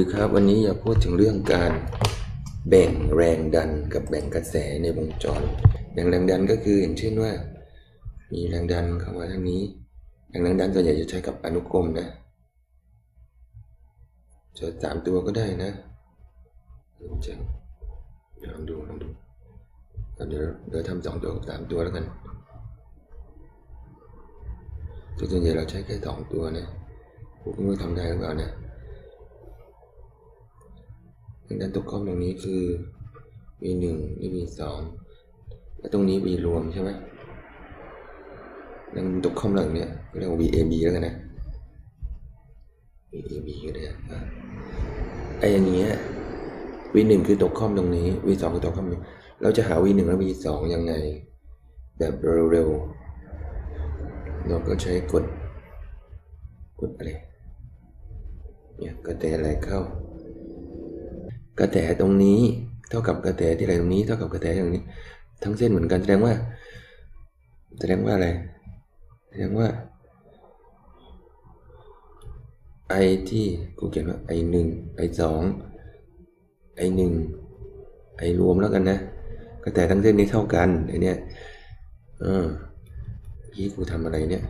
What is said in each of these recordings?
ดีครับวันนี้อยากพูดถึงเรื่องการแบ่งแรงดันกับแบ่งกระแสในวงจร แบ่งแรงดันก็คืออย่างเช่นว่า มีแรงดันเข้ามาทางนี้ แรงแรงดันส่วนใหญ่จะใช้กับอนุกรมนะจะสามตัวก็ได้นะเริ่มจากลองดูลองดูเดี๋ยวเดี๋ยวทำสองตัวกับสามตัวแล้วกันแต่ส่วนใหญ่เราใช้แค่สองตัวนะผมไม่รู้ทำได้หรือเปล่านะ ดังนั้นตัวข้อมตรงนี้คือ v หนึ่งนี่ v สองแล้วตรงนี้ v รวมใช่ไหมดังนั้นตัวข้อมหลังเนี่ยเรียกว่า vab แล้วกันนะ vab ก็ได้ไอ้อย่างเงี้ย v หนึ่งคือตัวข้อมตรงนี้ v สองคือตัวข้อมนี้เราจะหา v หนึ่งและ v สองยังไง แบบเร็วๆ เราก็ใช้กด กดอะไรเนี่ยกระแตอะไรเข้า กระแสตรงนี้เท่ากับกระแสที่ไหลตรงนี้ เท่ากับกระแสตรงนี้ ทั้งเส้นเหมือนกันแสดงว่า แสดงว่าอะไรแสดงว่าไอที่กูเขียนว่าไอหนึ่งไอสองไอหนึ่งไอรวมแล้วกันนะกระแสทั้งเส้นนี้เท่ากันไอเนี้ยเออที่กูทำอะไรเนี่ย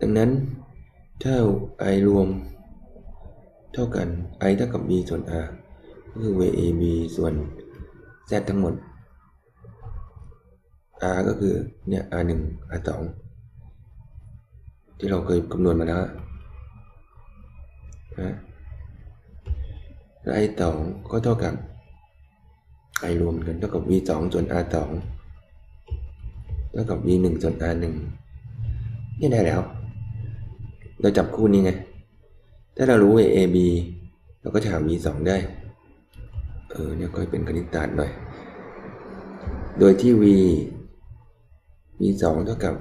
ดังนั้นถ้าไอรวม เท่ากัน i เท่ากับ b ส่วน r ก็คือ vab ส่วน z ทั้งหมด r ก็คือเนี่ย r 1 r 2ที่เราเคยคำนวณมาแล้วนะแล้ว i 2ก็เท่ากับ i รวมกันเท่ากับ v 2ส่วน r 2เท่ากับ v 1ส่วน r 1นี่ได้แล้ว เราจับคู่นี้ไง ถ้าเรารู้ a b เราก็จะหา v 2ได้ เออเนี่ยก็เป็นคณิตศาสตร์หน่อย โดยที่ v v 2เท่ากับ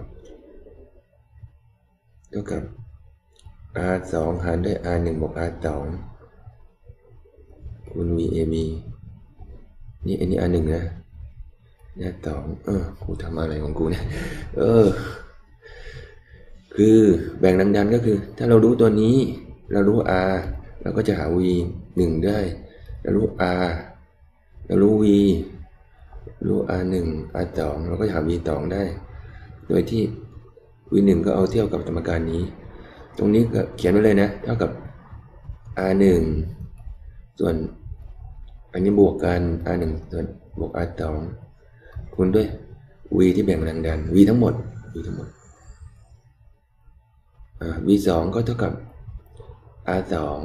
เท่ากับ r 2หารด้วย r 1บวก r 2คูณ v a b นี่อันนี้ r 1นะเนี่ยสองเออกูทำอะไรของกูเนี่ย เออ คือแบ่งดังดันก็คือ ถ้าเรารู้ตัวนี้ เรารู้ r เราก็จะหา v 1 ได้ เรารู้ r เรารู้ v รู้ r 1 r 2เราก็จะหา v 2ได้ โดยที่ v 1ก็เอาเทียบกับสมการนี้ ตรงนี้ก็เขียนไว้เลยนะ เท่ากับ r 1ส่วนอันนี้บวกกัน r 1ส่วนบวก r 2คูณด้วย v ที่แบ่งแรงดัน v ทั้งหมด v ทั้งหมด v สองก็เท่ากับ r สอง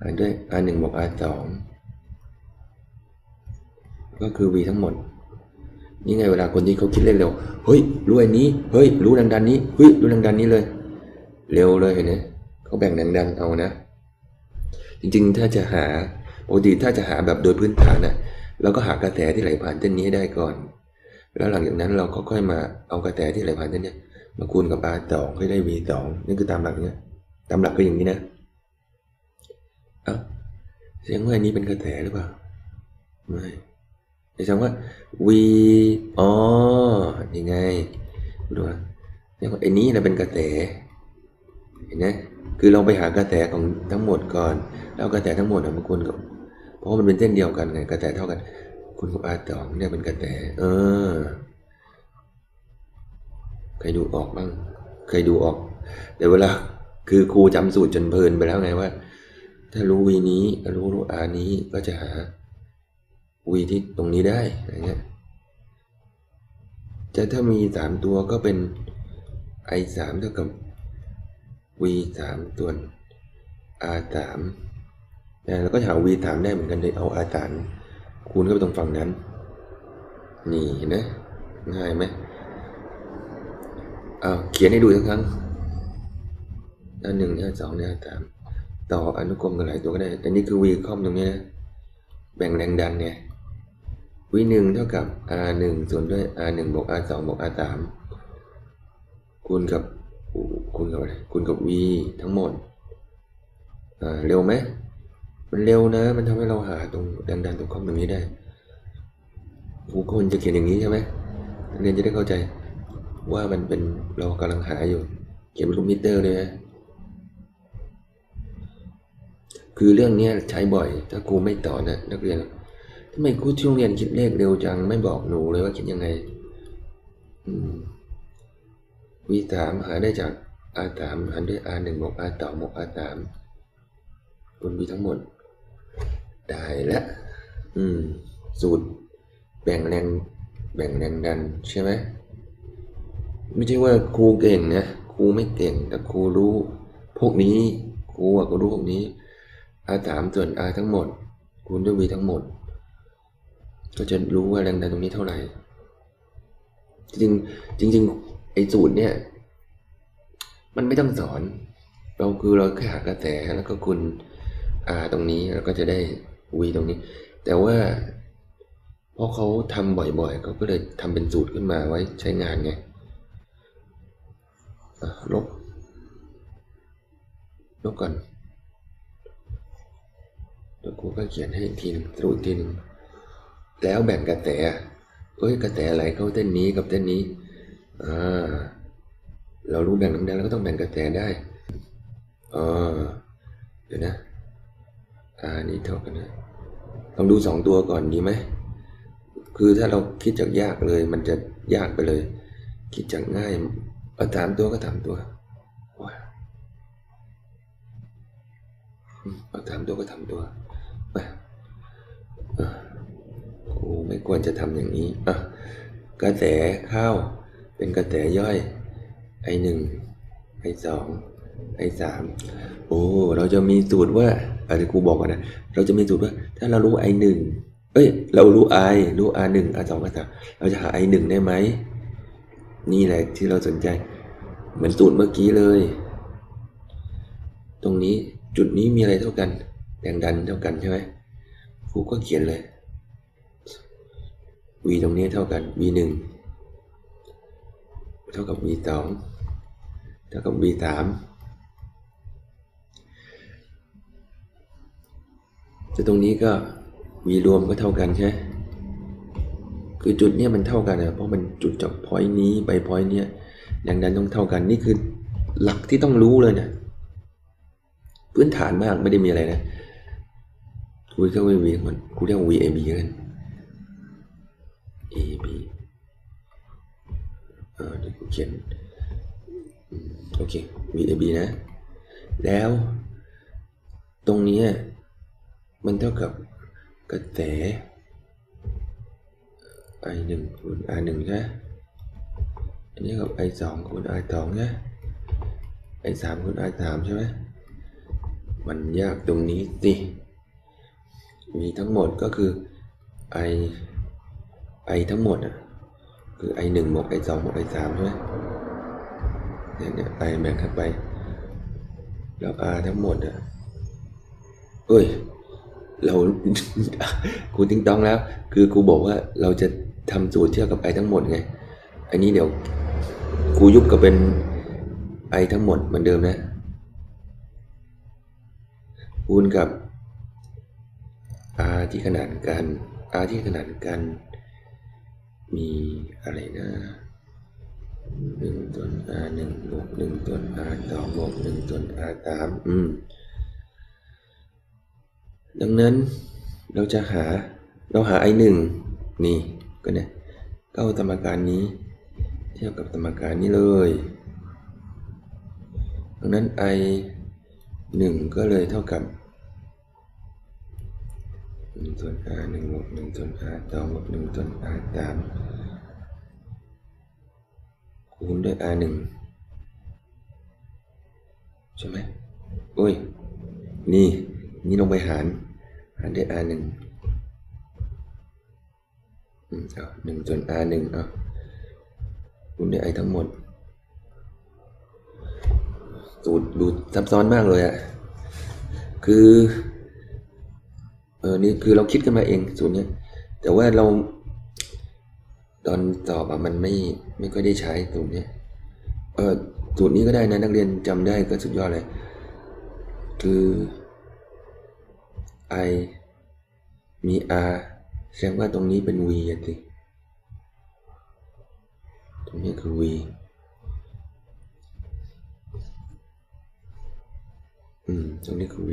หารด้วย r หนึ่งบวก r สองก็คือ v ทั้งหมด นี่ไงเวลาคนที่เขาคิดเร็วๆเฮ้ย รู้อันนี้ เฮ้ย รู้แรงดันนี้ เฮ้ย รู้แรงดันนี้เลย เร็วเลยเห็นไหมเขาแบ่งแรงดันเอานะ จริงๆ ถ้าจะหาปกติถ้าจะหาแบบโดยพื้นฐานนะเราก็หากระแสที่ไหลผ่านเส้นนี้ให้ได้ก่อน แล้วหลังจากนั้นเราก็ค่อยมาเอากระแสที่ไหลผ่านเส้นนี้มาคูณกับ r สองให้ได้ v สองนี่คือตามหลักเนี่ย ตามหลักก็อย่างนี้นะเอ้าแสดงว่าอันนี้เป็นกระแสหรือเปล่า ไม่แสดงว่า v อ๋อยังไงดูนะแสดงว่าไอ้นี้นะเป็นกระแส เห็นไหมคือเราไปหากระแสของทั้งหมดก่อน แล้วกระแสทั้งหมดอะมาคูณกับ เพราะมันเป็นเส้นเดียวกันไง กระแสเท่ากันคูณกับ r สองเนี่ยเป็นกระแส เออ ใครดูออกบ้างเคยดูออก แต่เวลา คือครูจำสูตรจนเพลินไปแล้วไงว่า ถ้ารู้วีนี้รู้รู้อานี้ก็จะหาวีที่ตรงนี้ได้อะไรเงี้ยจะถ้ามีสามตัวก็เป็น i สามเท่ากับ v สามส่วน r สามนะแล้วก็หา v สามได้เหมือนกันเลยเอา r สามคูณเข้าไปตรงฝั่งนั้น นี่นไหมง่ายไหมเอาเขียนให้ดูสักครั้ง ด้านหนึ่งด้านสองด้านสามต่ออนุกรมกันหลายตัวก็ได้ แต่นี่คือ v คอมตรงนี้นะแบ่งแรงดันเนี่ย v หนึ่งเท่ากับ r หนึ่งส่วนด้วย r หนึ่งบวก r สองบวก r สามคูณกับคูณกับอะไรคูณกับ v ทั้งหมดเร็วไหมมันเร็วนะ มันทำให้เราหาตรงแรงดันตรงคอมตรงนี้ได้ครูคนจะเขียนอย่างนี้ใช่ไหมเรียนจะได้เข้าใจว่ามันเป็นเรากำลังหาอยู่ เขียนเป็นลูกมิเตอร์เลยนะ คือเรื่องนี้ใช้บ่อย ถ้าครูไม่สอนะนักเรียนทำไมครูที่โรงเรียนคิดเลขเร็วจังไม่บอกหนูเลยว่าคิดยังไงอืมวีสามหาได้จากอาสามหารด้วยอาหนึ่งบวกอาสองบวกอาสามบนวีทั้งหมด ได้แล้วอืม สูตร แบ่งแรงแบ่งแรงดันใช่ไหมไม่ใช่ว่าครูเก่งนะครูไม่เก่งแต่ครูรู้พวกนี้ครูก็รู้พวกนี้ อาสามส่วนอาทั้งหมด คูณด้วยวีทั้งหมด ก็จะรู้ว่าแรงดันตรงนี้เท่าไหร่ จริงจริงๆไอ้สูตรเนี่ย มันไม่ต้องสอน เราคือเราแค่หากระแสแล้วก็คุณอาตรงนี้แล้วก็จะได้วีตรงนี้ แต่ว่าเพราะเขาทำบ่อยๆ เขาก็เลยทำเป็นสูตรขึ้นมาไว้ใช้งานไงลบ ลบก่อน เดี๋ยวครูก็เขียนให้อีกทีหนึงสรุปอีกทีหนึงแล้วแบ่งกระแสเอ้ยกระแสไหลเข้าเส้นนี้กับเส้นนี้อ่าเรารู้แบ่งน้ำแดงแล้วก็ต้องแบ่งกระแสได้อ่าเดี๋ยวนะอ่านี่เท่ากันนะลองดูสองตัวก่อนดีไหมคือถ้าเราคิดจากยากเลย มันจะยากไปเลย คิดจากง่ายเอาสามตัวก็สามตัวว้ามเอาสามตัวก็สามตัวไปอะครู ไม่ควรจะทำอย่างนี้อะกระแสเข้าเป็นกระแสย่อยไอหนึ่งไอสองไอสามโอ้เราจะมีสูตรว่าอะไรครูบอกก่อนนะ เราจะมีสูตรว่า ถ้าเรารู้ไอหนึ่งเอ้ย เรารู้ไอรู้อาหนึ่งอาสองอาสามเราจะหาไอหนึ่งได้ไหม นี่แหละที่เราสนใจ เหมือนสูตรเมื่อกี้เลย ตรงนี้จุดนี้มีอะไรเท่ากัน แรงดันเท่ากันใช่ไหมครูก็เขียนเลย v ตรงนี้เท่ากัน v หนึ่งเท่ากับ v สองเท่ากับ v สามจะตรงนี้ก็ v รวมก็เท่ากันใช่ คือจุดเนี้ยมันเท่ากันนะเพราะมันจุดจากพอยต์นี้ไปพอยต์เนี้ยแรงดันต้องเท่ากันนี่คือหลักที่ต้องรู้เลยนะพื้นฐานมากไม่ได้มีอะไรนะคุยก็ v v มันกูเรียก v a b กัน a b เออเดี๋ยวกูเขียนอืมโอเค v a b นะ แล้ว ตรงนี้มันเท่ากับกระแส i หนึ่งคูณ r หนึ่งใช่ไหมอันนี้กับ i สองคูณ r สองใช่ไหม i สามคูณ r สามใช่ไหมมันยากตรงนี้สิมีทั้งหมดก็คือ i i ทั้งหมดอะคือ i หนึ่งบวก i สองบวก i สามใช่ไหมเนี่ยเนี่ย i แบ่งเข้าไป แล้ว r ทั้งหมดอะเอ้ย เราครูติ้งต้องแล้ว คือครูบอกว่าเราจะทำสูตรเทียบกับไอทั้งหมดไง อันนี้เดี๋ยวครูยุบก็เป็นไอทั้งหมดเหมือนเดิมนะคูณกับ r ที่ขนาดกัน r ที่ขนาดกัน มีอะไรนะหนึ่งส่วน r หนึ่งบวกหนึ่งส่วน r สองบวกหนึ่งส่วน r สามอืม ดังนั้นเราจะหาเราหา i หนึ่งนี่ก็เนี่ยก็เอาสมการนี้ เทียบกับสมการนี้เลย ดังนั้น i หนึ่งก็เลยเท่ากับ หนึ่งส่วน r หนึ่งบวกหนึ่งส่วน r สองบวกหนึ่งส่วน r สามคูณด้วย r หนึ่งใช่ไหมโอ้ย นี่ นี่ลงไปหาร หารด้วย r หนึ่งอืมเอาหนึ่งส่วน r หนึ่งเอาคูณด้วย i ทั้งหมดสูตรดูซับซ้อนมากเลยอะคือ เออนี่คือเราคิดกันมาเองสูตรนี้แต่ว่าเรา ตอนสอบอะมันไม่ไม่ค่อยได้ใช้สูตรนี้เออสูตรนี้ก็ได้นะนักเรียนจำได้ก็สุดยอดเลย คือ i มี r แสดงว่าตรงนี้เป็น v อะสิตรงนี้คือ v อืม ตรงนี้คือ v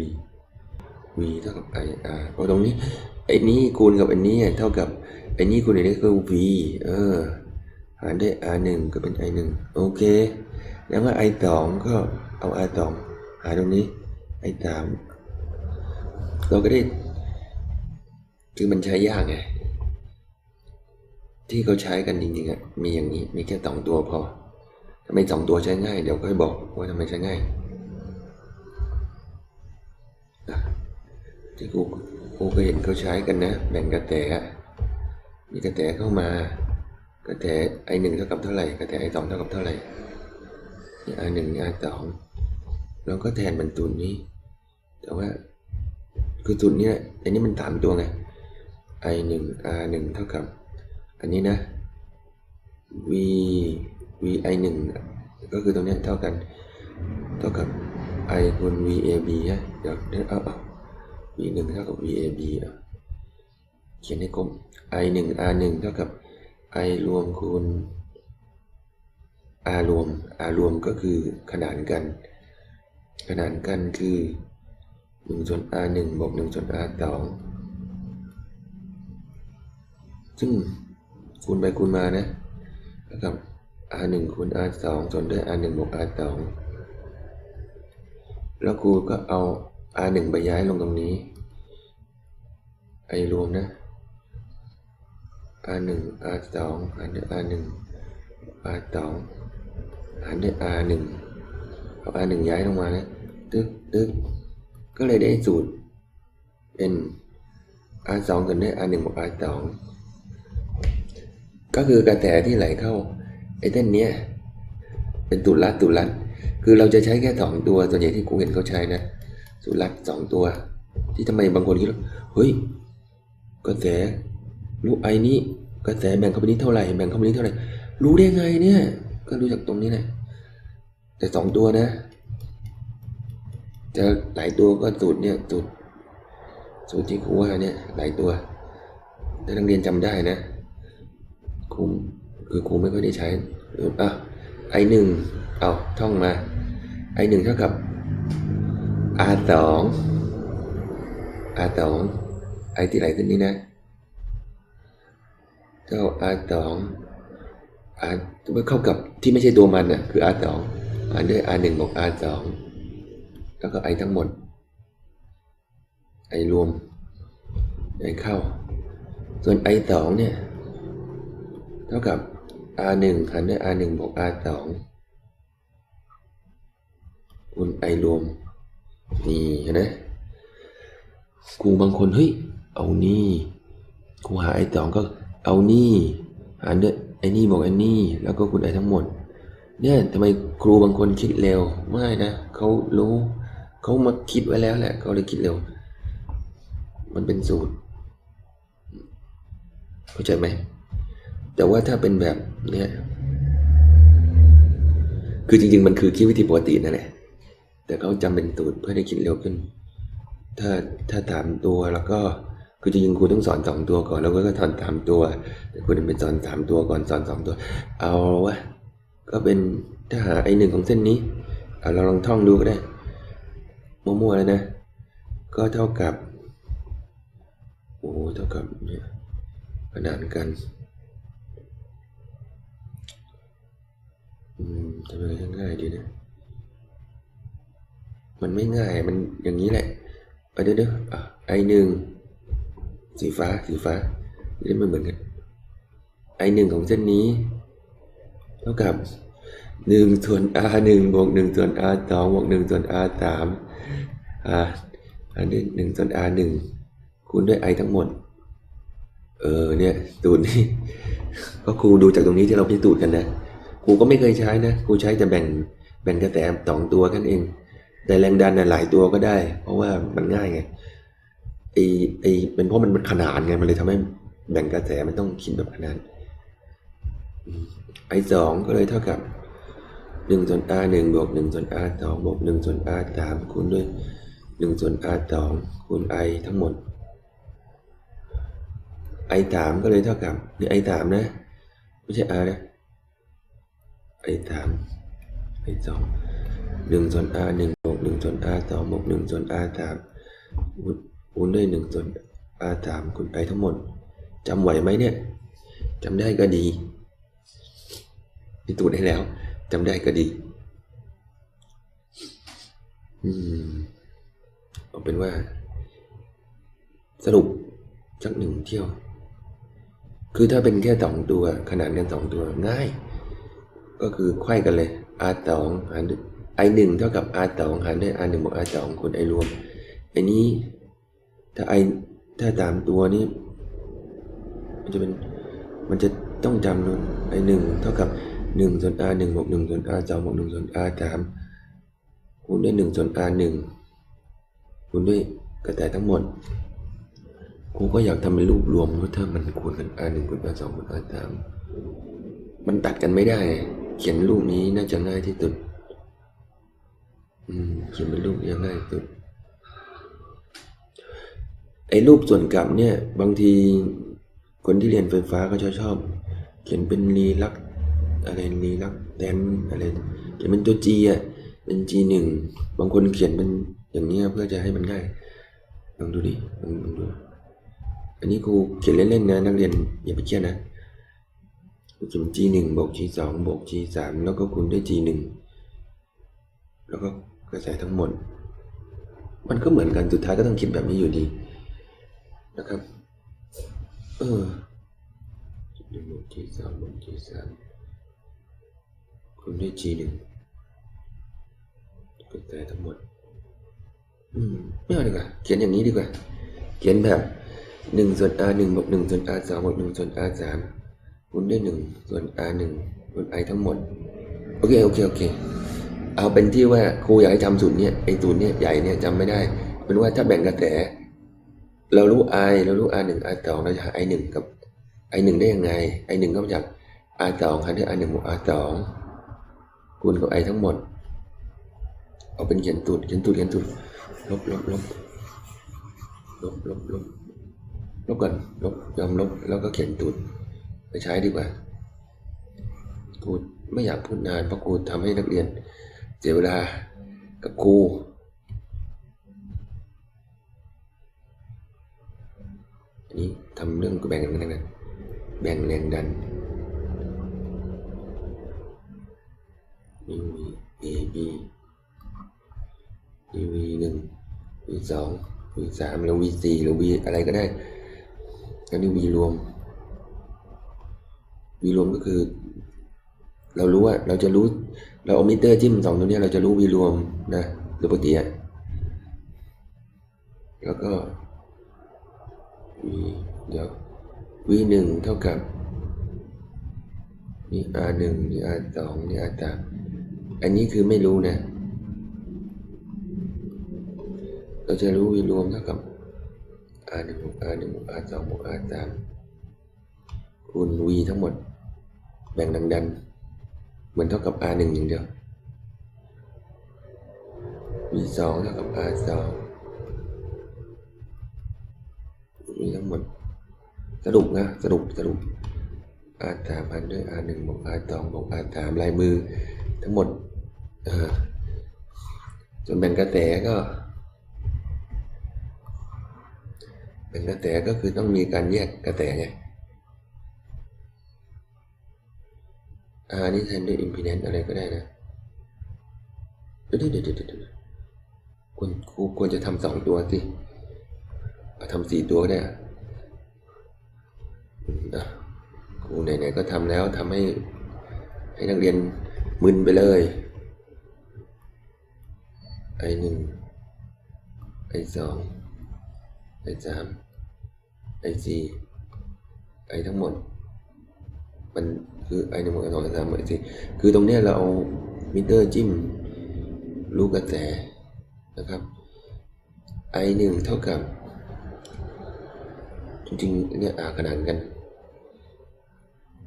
v เท่ากับ i r เพราะตรงนี้ไอ้นี้คูณกับไอันนี้เท่ากับไอ้นี้คูณอันนี้คือ v เออหารด้วย r หนึ่งก็เป็น i หนึ่งโอเค แล้วว่า i สองก็เอา r สองหารตรงนี้ i สามเราก็ได้คือมันใช้ยากไงที่เขาใช้กันจริงๆอะมีอย่างนี้มีแค่สองตัวพอทำไมสองตัวใช้ง่าย เดี๋ยวค่อยบอกว่าทำไมใช้ง่าย ที่กูกูก็เห็นเขาใช้กันนะ แบ่งกระแตมีกระแตเข้ามากระแตไอหนึ่งเท่ากับเท่าไหร่กระแตไอสองเท่ากับเท่าไหร่ไอหนึ่งไอสองแล้วก็แทนบรรจุนี้ แต่ว่าคือจุดเนี้ยอันนี้มันสามตัวไง i หนึ่ง r หนึ่งเท่ากับ อันนี้นะ v v i หนึ่งก็คือตรงเนี้ยเท่ากัน เท่ากับ i คูณ v a b ฮะเดี๋ยวเดี๋ยวเอาเอา v หนึ่งเท่ากับ v a b อะเขียนให้กลม i หนึ่ง r หนึ่งเท่ากับ i รวมคูณ r รวม r รวมก็คือขนานกัน ขนานกันคือหนึ่งส่วน r หนึ่งบวกหนึ่งส่วน r สองซึ่งคูณไปคูณมานะเท่ากับ r หนึ่งคูณ r สองส่วนด้วย r หนึ่งบวก r สองแล้วครูก็เอา r หนึ่งไปย้ายลงตรงนี้ ไอรวมนะ r หนึ่ง r สองหารด้วย r หนึ่ง r สองหารด้วย r หนึ่งเอา r หนึ่งย้ายลงมานะตึ๊กตึ๊กก็เลยได้สูตรเป็น r สองส่วนด้วย r หนึ่งบวก r สองก็คือกระแสที่ไหลเข้าไอ้เส้นเนี้ยเป็นตุลัดตุลัดคือเราจะใช้แค่สองตัวส่วนใหญ่ที่กูเห็นเขาใช้นะ ตุลัดสองตัว ที่ทำไมบางคนคิดว่าเฮ้ยกระแสรู้ไอ้นี้กระแสแบ่งเข้าไปนี้เท่าไหร่แบ่งเข้าไปนี้เท่าไหร่ รู้ได้ไงเนี่ย ก็รู้จากตรงนี้แหละแต่สองตัวนะจะหลายตัวก็สูตรเนี่ยสูตรสูตรที่ครูว่าเนี่ยหลายตัวถ้านักเรียนจำได้นะครูคือครูไม่ค่อยได้ใช้อะไอหนึ่งเอาท่องมาไอหนึ่งเท่ากับ r สอง r สองไอที่ไหลเส้นนี้นะเท่า r สอง r เมื่อเข้ากับที่ไม่ใช่ตัวมันน่ะคือ r สองหารด้วย r หนึ่งบวก r สองแล้วก็ i ทั้งหมด i รวม i เข้า ส่วน i สองเนี่ย เท่ากับ r หนึ่งหารด้วย r หนึ่งบวก r สองคูณ i รวม นี่เห็นไหมครูบางคนเฮ้ยเอานี่ครูหา i สองก็เอานี่หารด้วยไอ้นี่บวกไอ้นี่ แล้วก็คูณ i ทั้งหมด เนี่ยทำไมครูบางคนคิดเร็วไม่นะเขารู้เขามาคิดไว้แล้วแหละเขาเลยคิดเร็ว มันเป็นสูตร เข้าใจไหมแต่ว่าถ้าเป็นแบบเนี้ยคือจริง ๆ มันคือคิดวิธีปกตินั่นแหละ แต่เขาจำเป็นสูตรเพื่อให้คิดเร็วขึ้น ถ้าถ้าถามตัวแล้วก็คือจริงๆครูต้องสอนสองตัวก่อนแล้วก็สอนสามตัวแต่ครูเป็นสอนสามตัวก่อนสอนสองตัว เอาวะก็เป็นถ้าหาไอหนึ่งของเส้นนี้เอาเราลองท่องดูก็ได้มั่วๆเลยนะ ก็เท่ากับโอ้เท่ากับเนี่ยขนานกันอืมทำยังไงให้ง่ายดีนะ มันไม่ง่ายมันอย่างนี้แหละไปเด้อเด้ออะไอหนึ่งสีฟ้าสีฟ้านี่มันเหมือนกันไอหนึ่งของเส้นนี้ เท่ากับหนึ่งส่วน r หนึ่งบวกหนึ่งส่วน r สองบวกหนึ่งส่วน r สามอ่าอันนี้หนึ่งส่วน r หนึ่งคูณด้วย i ทั้งหมด เออเนี่ยสูตรนี้ก็ครูดูจากตรงนี้ที่เราพิสูจน์กันนะครูก็ไม่เคยใช้นะครูใช้แต่แบ่งแบ่งกระแสสองตัวกันเอง แต่แรงดันน่ะหลายตัวก็ได้ เพราะว่ามันง่ายไงไอไอเป็นเพราะมันมันขนานไงมันเลยทำให้แบ่งกระแสมันต้องคิดแบบขนานไอสองก็เลยเท่ากับหนึ่งส่วน r หนึ่งบวกหนึ่งส่วน r สองบวกหนึ่งส่วน r สามคูณด้วยหนึ่งส่วน r สองคูณ i ทั้งหมด i สามก็เลยเท่ากับนี่ i สามนะ ไม่ใช่ r นะ i สาม i สองหนึ่งส่วน r หนึ่ง บวกหนึ่งส่วน r สองบวกหนึ่งส่วน r สามคูณด้วยหนึ่งส่วนอาสามคูณไปทั้งหมดจำไหวไหมเนี่ยจำได้ก็ดีพิสูจน์ให้แล้วจำได้ก็ดี อืมเอาเป็นว่า สรุปสักหนึ่งเที่ยว คือถ้าเป็นแค่สองตัว ขนาดกันสองตัวง่าย ก็คือไขว้กันเลย r สองหารด้วย i หนึ่งเท่ากับ r สองหารด้วย r หนึ่งบวก r สองคูณ i รวม อันนี้ถ้า i ถ้าตามตัวนี้ มันจะเป็น มันจะต้องจำนู่น i หนึ่งเท่ากับหนึ่งส่วน r หนึ่งบวกหนึ่งส่วน r สองบวกหนึ่งส่วน r สามคูณด้วยหนึ่งส่วน r หนึ่งคูณด้วยกระแสทั้งหมดกูก็อยากทำเป็นรูปรวมว่าถ้ามันคูณกัน r หนึ่งคูณ r สองคูณ r สามมันตัดกันไม่ได้ เขียนรูปนี้น่าจะง่ายที่สุด เขียนเป็นรูปนี้ง่ายสุดไอ้รูปส่วนกลับเนี่ย บางทีคนที่เรียนไฟฟ้าก็จะชอบ เขียนเป็นรีลักอะไรรีลักแทนอะไรเขียนเป็นตัว G อะเป็น G หนึ่งบางคนเขียนเป็นอย่างเนี้ยเพื่อจะให้มันง่ายลองดูดิลองลองดูอันนี้ครูเขียนเล่นๆนะนักเรียนอย่าไปเครียดนะเขียน G หนึ่งบวก G สองบวก G สามแล้วก็คูณด้วย G หนึ่งแล้วก็ ระแสทั้งหมด มันก็เหมือนกันสุดท้ายก็ต้องคิดแบบนี้อยู่ดีนะครับ เออหนึ่งบวก G สามบวก G สามคูณด้วย G หนึ่งกระแสทั้งหมด อืมไม่เอาดีกว่าเขียนอย่างนี้ดีกว่า เขียนแบบหนึ่งส่วน r หนึ่งบวกหนึ่งส่วน r สองบวกหนึ่งส่วน r สามคูณด้วยหนึ่งส่วน r หนึ่งส่วน i ทั้งหมด โอเค โอเค โอเค เอาเป็นที่ว่าครูอยากให้จำสูตรเนี้ยไอ้สูตรเนี้ยใหญ่เนี่ยจำไม่ได้ เป็นว่าถ้าแบ่งกระแส เรารู้ i เรารู้ r หนึ่ง r สองเราจะหา i หนึ่งกับ i หนึ่งได้ยังไง i หนึ่งก็มาจาก r สองหารด้วย r หนึ่งบวก r สองคูณกับ i ทั้งหมด เอาเป็นเขียนสูตรเขียนสูตรเขียนสูตรลบลบลบลบลบลบลบก่อนลบยอมลบแล้วก็เขียนสูตรไปใช้ดีกว่ากูไม่อยากพูดนานเพราะกูทำให้นักเรียน เสียเวลากับครูอันนี้ทำเรื่องแบ่งแรงดันแบ่งแรงดันนี่มี A B มี V หนึ่ง V สอง V สามหรือ V สี่หรือ V อะไรก็ได้อันนี้ V รวม V รวมก็คือ เรารู้ว่าเราจะรู้ เราเอามิเตอร์จิ้มสองตัวนี้เราจะรู้ V รวมนะโดยปกติอะแล้วก็ V เดี๋ยว V หนึ่งเท่ากับนี่ R หนึ่งนี่ R สองนี่ R สามอันนี้คือไม่รู้นะ เราจะรู้ V รวมเท่ากับ R หนึ่งบวก R หนึ่งบวก R สองบวก R สามคูณ V ทั้งหมด แบ่งดังดัน มือนเท่ากับ R หนึ่งอย่างเดียว V สองเท่ากับ R สอง V ทั้งหมด สรุปนะ สรุปสรุป R สามพันด้วย R หนึ่งบวก R สองบวก R สามลายมือ ทั้งหมดเออส่วนแบ่งกระแสก็แบ่งกระแสก็คือต้องมีการแยกกระแสไง R นี่แทนด้วย impedance อะไรก็ได้นะเดี๋ยวเดี๋ยวเดี๋ยวเดี๋ยวควรครูควรจะทำสองตัวสิเอาทำสี่ตัวก็ได้ครูไหนๆก็ทำแล้วทำให้ให้นักเรียนมึนไปเลยไอหนึ่งไอสองไอสามไอสี่ไอทั้งหมด มัน คือไอหนึ่งบวกไอสองไอสามไอสี่คือตรงเนี้ยเราเอามิเตอร์จิ้มลูกกระแสนะครับไอหนึ่งเท่ากับ จริงๆเนี่ยอ่าขนานกัน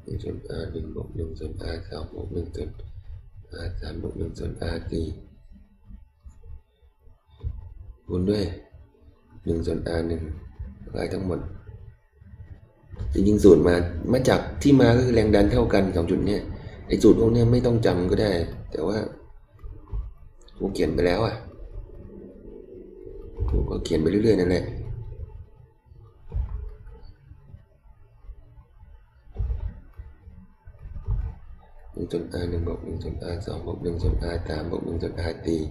หนึ่งส่วน r หนึ่งบวกหนึ่งส่วน r สองบวกหนึ่งส่วน r สามบวกหนึ่งส่วน r สี่คูณด้วยหนึ่งส่วน r หนึ่งรายทั้งหมด จริงๆสูตรมามาจากที่มาก็คือแรงดันเท่ากันสองจุดเนี่ยไอ้สูตรพวกเนี้ยไม่ต้องจำก็ได้ แต่ว่าครูเขียนไปแล้วอะครูก็เขียนไปเรื่อยๆนั่นแหละหนึ่งส่วน r หนึ่งบวกหนึ่งส่วน r สองบวกหนึ่งส่วน r สามบวกหนึ่งส่วน r สี่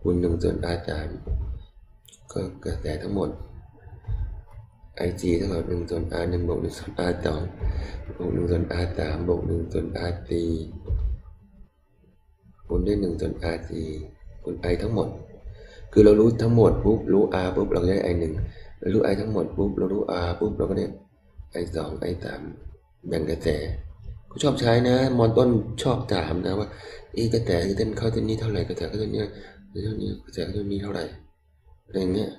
คูณหนึ่งส่วน r สามก็กระแสทั้งหมด i g เท่ากับหนึ่งส่วน r หนึ่งบวกหนึ่งส่วน r สองบวกหนึ่งส่วน r สามบวกหนึ่งส่วน r สี่คูณด้วยหนึ่งส่วน r สี่คูณ i ทั้งหมด คือเรารู้ทั้งหมดปุ๊บรู้ r ปุ๊บเราได้ i หนึ่งเรารู้ i ทั้งหมดปุ๊บเรารู้ r ปุ๊บเราก็ได้ i สอง i สามแบ่งกระแสกูชอบใช้นะ มอนต้นชอบถามนะว่าเอกระแสเต้นเข้าเต้นนี้เท่าไหร่กระแสเข้าเต้นนี้เท่านี้กระแสเข้าเต้นนี้เท่าไหร่อะไรเงี้ย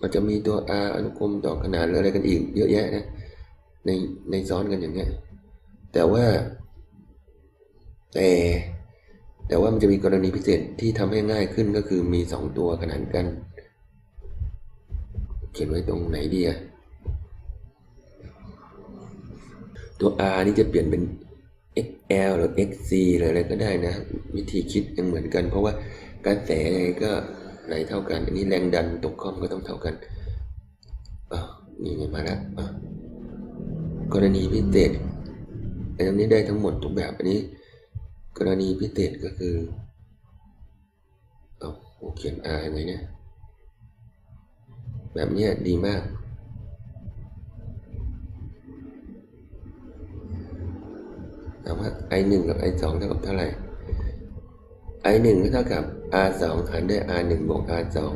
มันจะมีตัว R อนุกรมต่อขนาดหรืออะไรกันอีกเยอะแยะนะในในซ้อนกันอย่างเงี้ยแต่ว่าแต่แต่ว่ามันจะมีกรณีพิเศษที่ทำให้ง่ายขึ้นก็คือมีสองตัวขนานกัน เขียนไว้ตรงไหนดีอะตัว R นี่จะเปลี่ยนเป็น XL หรือ XC หรืออะไรก็ได้นะ วิธีคิดยังเหมือนกัน เพราะว่าการแสยังไงก็ ไหลเท่ากัน อันนี้แรงดันตกข้อมก็ต้องเท่ากันอ้าวนี่ไงมาแล้วกรณีพิเศษอันนี้ได้ทั้งหมดทุกแบบอันนี้ กรณีพิเศษก็คือเอาโอ้เขียน R ยังไงเนี่ยแบบนี้ดีมาก ถามว่า i หนึ่งกับ i สองเท่ากับเท่าไหร่ i หนึ่งก็เท่ากับ r สองหารด้วย r หนึ่งบวก r สอง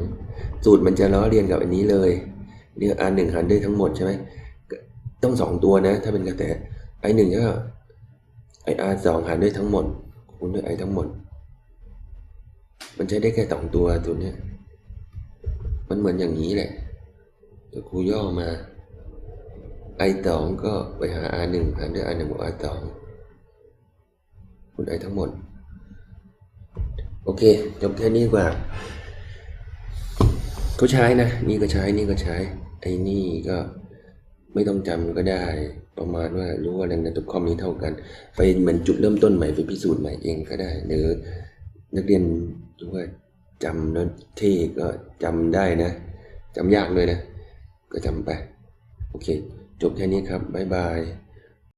สูตรมันจะล้อเลียนกับอันนี้เลยเรียก r หนึ่งหารด้วยทั้งหมดใช่ไหมต้องสองตัวนะ ถ้าเป็นกระแส i หนึ่งก็ i r สองหารด้วยทั้งหมดคูณด้วย i ทั้งหมด มันใช้ได้แค่สองตัวตัวเนี้ยมันเหมือนอย่างนี้แหละแต่ครูย่อมา i สองก็ไปหา r หนึ่งหารด้วย r หนึ่งบวก r สองคุณไอทั้งหมด โอเคจบแค่นี้กว่าเขาใช้นะ นี่ก็ใช้นี่ก็ใช้ ไอ้นี่ก็ไม่ต้องจำก็ได้ ประมาณว่ารู้ว่าแรงดันตกคอมนี้เท่ากัน ไปเหมือนจุดเริ่มต้นใหม่ไปพิสูจน์ใหม่เองก็ได้ หรือนักเรียนรู้ว่าจำแล้วที่ก็จำได้นะจำยากเลยนะ ก็จำไป โอเค จบแค่นี้ครับบ๊ายบาย